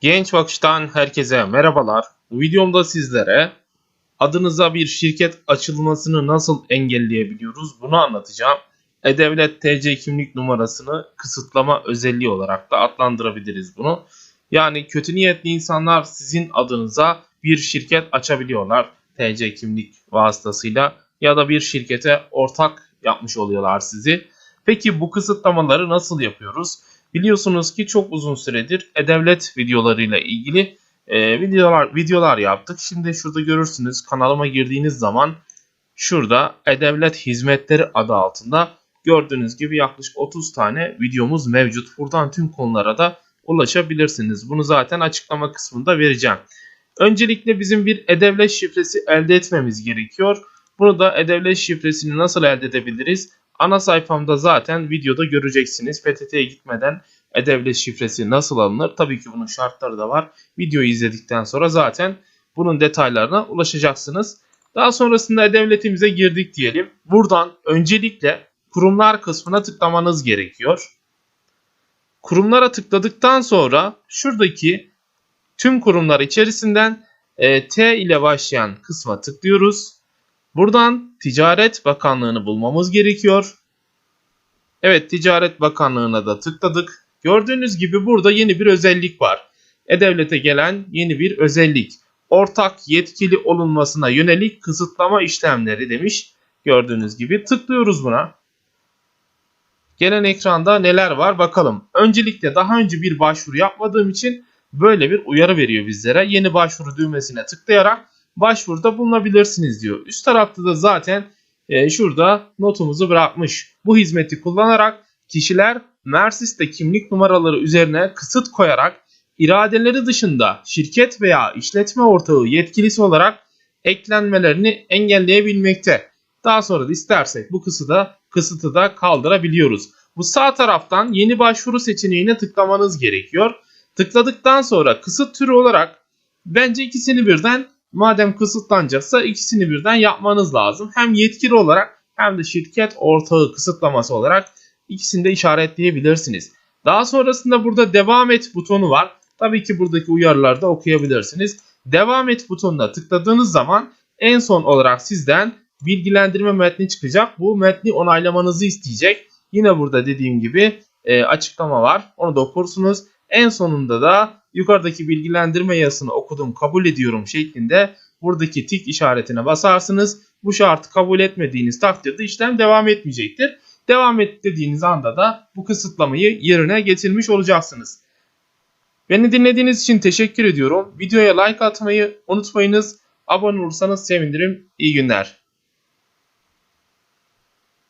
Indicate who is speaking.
Speaker 1: Genç Bakış'tan herkese merhabalar. Bu videomda sizlere adınıza bir şirket açılmasını nasıl engelleyebiliyoruz bunu anlatacağım. E-Devlet TC kimlik numarasını kısıtlama özelliği olarak da adlandırabiliriz bunu. Yani kötü niyetli insanlar sizin adınıza bir şirket açabiliyorlar TC kimlik vasıtasıyla ya da bir şirkete ortak yapmış oluyorlar sizi. Peki bu kısıtlamaları nasıl yapıyoruz? Biliyorsunuz ki çok uzun süredir e-devlet videolarıyla ilgili e, videolar videolar yaptık. Şimdi şurada görürsünüz kanalıma girdiğiniz zaman şurada e-devlet hizmetleri adı altında gördüğünüz gibi yaklaşık 30 tane videomuz mevcut. Buradan tüm konulara da ulaşabilirsiniz. Bunu zaten açıklama kısmında vereceğim. Öncelikle bizim bir e-devlet şifresi elde etmemiz gerekiyor. Bunu da e-devlet şifresini nasıl elde edebiliriz? Ana sayfamda zaten videoda göreceksiniz. PTT'ye gitmeden e-devlet şifresi nasıl alınır? Tabii ki bunun şartları da var. Videoyu izledikten sonra zaten bunun detaylarına ulaşacaksınız. Daha sonrasında e-devletimize girdik diyelim. Buradan öncelikle kurumlar kısmına tıklamanız gerekiyor. Kurumlara tıkladıktan sonra şuradaki tüm kurumlar içerisinden e, T ile başlayan kısma tıklıyoruz. Buradan Ticaret Bakanlığı'nı bulmamız gerekiyor. Evet Ticaret Bakanlığı'na da tıkladık. Gördüğünüz gibi burada yeni bir özellik var. E-Devlet'e gelen yeni bir özellik. Ortak yetkili olunmasına yönelik kısıtlama işlemleri demiş. Gördüğünüz gibi tıklıyoruz buna. Gelen ekranda neler var bakalım. Öncelikle daha önce bir başvuru yapmadığım için böyle bir uyarı veriyor bizlere. Yeni başvuru düğmesine tıklayarak başvuruda bulunabilirsiniz diyor. Üst tarafta da zaten e, şurada notumuzu bırakmış. Bu hizmeti kullanarak kişiler Mersis'te kimlik numaraları üzerine kısıt koyarak iradeleri dışında şirket veya işletme ortağı yetkilisi olarak eklenmelerini engelleyebilmekte. Daha sonra da istersek bu kısıtı, kısıtı da kaldırabiliyoruz. Bu sağ taraftan yeni başvuru seçeneğine tıklamanız gerekiyor. Tıkladıktan sonra kısıt türü olarak bence ikisini birden madem kısıtlanacaksa ikisini birden yapmanız lazım. Hem yetkili olarak hem de şirket ortağı kısıtlaması olarak ikisini de işaretleyebilirsiniz. Daha sonrasında burada devam et butonu var. Tabii ki buradaki uyarıları da okuyabilirsiniz. Devam et butonuna tıkladığınız zaman en son olarak sizden bilgilendirme metni çıkacak. Bu metni onaylamanızı isteyecek. Yine burada dediğim gibi e, açıklama var. Onu da okursunuz. En sonunda da yukarıdaki bilgilendirme yazısını okudum kabul ediyorum şeklinde buradaki tik işaretine basarsınız. Bu şartı kabul etmediğiniz takdirde işlem devam etmeyecektir. Devam et dediğiniz anda da bu kısıtlamayı yerine getirmiş olacaksınız. Beni dinlediğiniz için teşekkür ediyorum. Videoya like atmayı unutmayınız. Abone olursanız sevinirim. İyi günler.